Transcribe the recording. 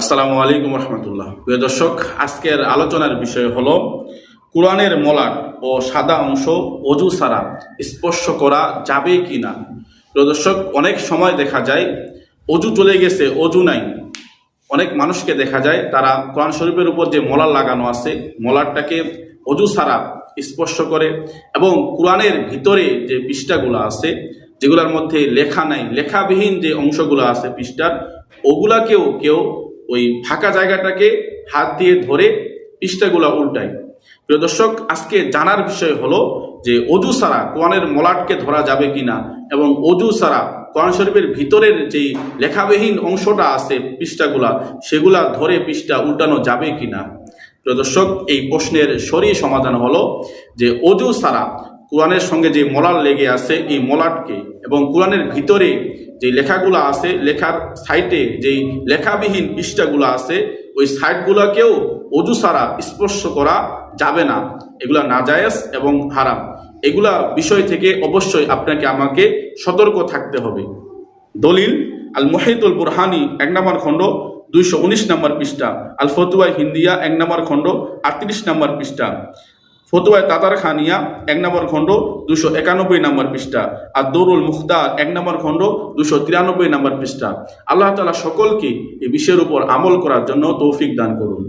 আসসালামু আলাইকুম রহমতুল্লাহ। প্রিয় দর্শক, আজকের আলোচনার বিষয় হল কোরআনের মলাট ও সাদা অংশ অজু ছাড়া স্পর্শ করা যাবে কি না? প্রিয় দর্শক, অনেক সময় দেখা যায় অজু চলে গেছে, অজু নাই। অনেক মানুষকে দেখা যায়, তারা কোরআন শরীফের উপর যে মলার লাগানো আছে, মলারটাকে অজু ছাড়া স্পর্শ করে এবং কোরআনের ভিতরে যে পৃষ্ঠাগুলো আছে, যেগুলোর মধ্যে লেখা নাই, লেখাবিহীন যে অংশগুলো আছে পৃষ্ঠার, ওগুলাকেও কেউ ওই ফাঁকা জায়গাটাকে হাত দিয়ে ধরে পৃষ্ঠাগুলো উল্টায় প্রিয় দর্শক, আজকে জানার বিষয় হলো যে অজু সারা কোরআনের মলাটকে ধরা যাবে কিনা এবং অজু সারা কোরআন শরীফের ভিতরের যেই লেখাবিহীন অংশটা আছে পৃষ্ঠাগুলা, সেগুলা ধরে পৃষ্ঠা উল্টানো যাবে কিনা? প্রিয় দর্শক, এই প্রশ্নের সরি সমাধান হলো যে অজু ছাড়া কোরআনের সঙ্গে যে মলাট লেগে আছে, এই মলাটকে এবং কোরআনের ভিতরে যে লেখাগুলো আছে, লেখার সাইটে যেই লেখাবিহীন পৃষ্ঠাগুলো আছে, ওই সাইটগুলোকেও অজু ছাড়া স্পর্শ করা যাবে না। এগুলা নাজায়েজ এবং হারাম। এগুলা বিষয় থেকে অবশ্যই আপনাকে আমাকে সতর্ক থাকতে হবে। দলিল আল মোহিতুল বুরহানি, এক নম্বর খণ্ড, দুইশো উনিশ নম্বর পৃষ্ঠা। আল ফতুয়া হিন্দিয়া, এক নম্বর খণ্ড, আটত্রিশ নম্বর পৃষ্ঠা। ফতুয়ায় তাতার খানিয়া, এক নম্বর খণ্ড, দুশো একানব্বই নম্বর পৃষ্ঠা। আর দৌরুল মুখতার, এক নম্বর খণ্ড, দুশো তিরানব্বই নম্বর পৃষ্ঠা। আল্লাহ তালা সকলকে এই বিষয়ের উপর আমল করার জন্য তৌফিক দান করুন।